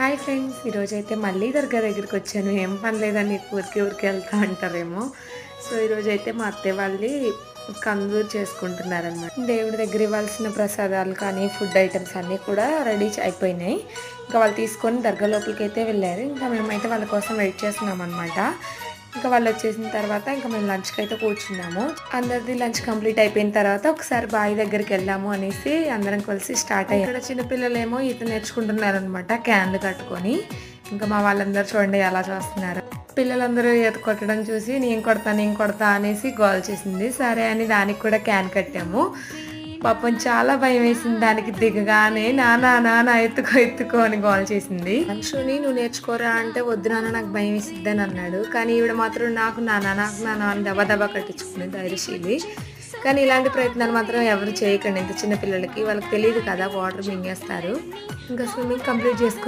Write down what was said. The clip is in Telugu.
హాయ్ ఫ్రెండ్స్ ఈరోజు అయితే మళ్ళీ దర్గా దగ్గరికి వచ్చాను. ఏం పని లేదని ఊరికి ఊరికి వెళ్తా అంటారేమో సో ఈరోజైతే మా అత్తయ్య వాళ్ళు కందూరు చేసుకుంటున్నారనమాట దేవుడి దగ్గర ఇవ్వాల్సిన ప్రసాదాలు కానీ ఫుడ్ ఐటమ్స్ అన్నీ కూడా రెడీ అయిపోయినాయి. ఇంకా వాళ్ళు తీసుకొని దర్గా లోపలికి అయితే వెళ్ళారు. ఇంకా మేమైతే వాళ్ళ కోసం వెయిట్ చేస్తున్నాం అనమాట ఇంకా వాళ్ళు వచ్చేసిన తర్వాత ఇంకా మేము లంచ్కి అయితే కూర్చున్నాము. అందరిది లంచ్ కంప్లీట్ అయిపోయిన తర్వాత ఒకసారి బావి దగ్గరికి వెళ్దాము అనేసి అందరం కలిసి స్టార్ట్ అయ్యాం. ఇక్కడ చిన్నపిల్లలేమో ఈత నేర్చుకుంటున్నారు అనమాట క్యాన్లు కట్టుకొని. ఇంకా మా వాళ్ళందరూ చూడండి ఎలా చూస్తున్నారు. పిల్లలందరూ ఈత కొట్టడం చూసి నేను కొడతా నేను కొడతా అనేసి గోల్ చేసింది. సరే అని దానికి కూడా క్యాన్ కట్టాము. పాపం చాలా భయం వేసింది. దానికి దిగగానే నానా నానా ఎత్తుకో ఎత్తుకో అని గోల్ చేసింది. అంశుని నువ్వు నేర్చుకోరా అంటే వద్దు నాన్న నాకు భయం వేసిద్ది అని అన్నాడు. కానీ ఈవిడ మాత్రం నాకు నానా నాకు నానా అని దబా దబా కట్టించుకుంది ధైర్యశీలి. కానీ ఇలాంటి ప్రయత్నాలు మాత్రం ఎవరు చేయకండి. ఇంత చిన్న పిల్లలకి వాళ్ళకి తెలియదు కదా వాటర్ మింగేస్తారు. ఇంకా స్విమ్మింగ్ కంప్లీట్ చేసుకో